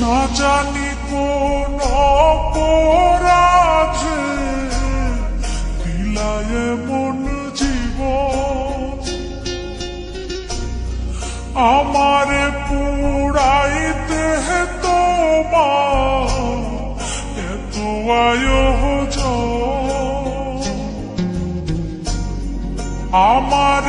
না জানি কোন অপরাধে দিলায় মন জীবন। আমারে পুরাইতে তোমার এত আয়োজন। আমারে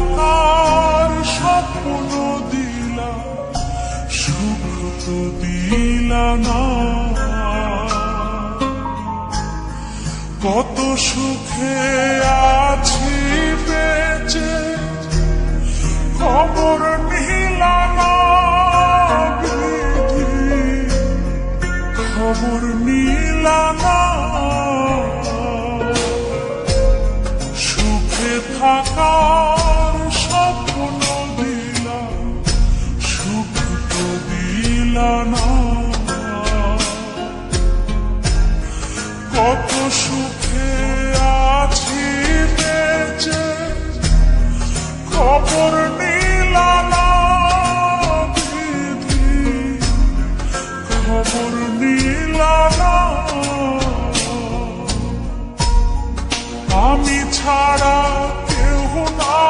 থাকার স্বপ্ন দিলা সুখ তো দিলা না। কত সুখে আছি বেঁচে খবর নিলা না খবর নিলা না না কত সুখে আছি বেঁচে, খবর নিলা না বিধি খবর নিলা না আমি ছাড়া কেউ নাই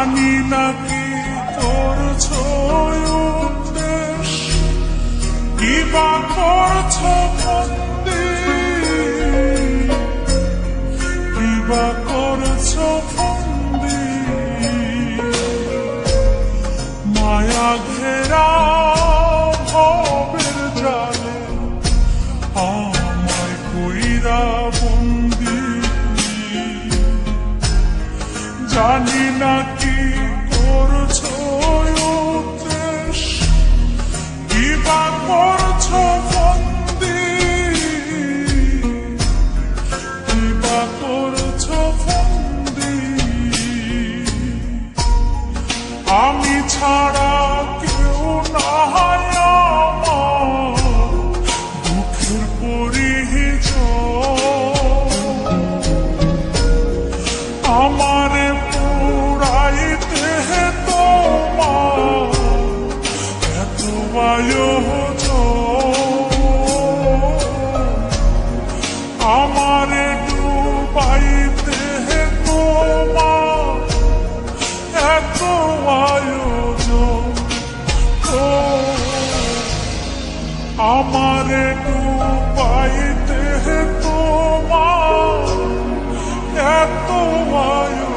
জানি না কি করছ উদ্দেশ কিবা করছ ছাড়া কেউ না দুঃখের পরিচয়। আমারে পুরাইতে তোমার এত আমারে ডুবাইতে তোমার এত আমার ডুবাইতে তোমার এত আয়ু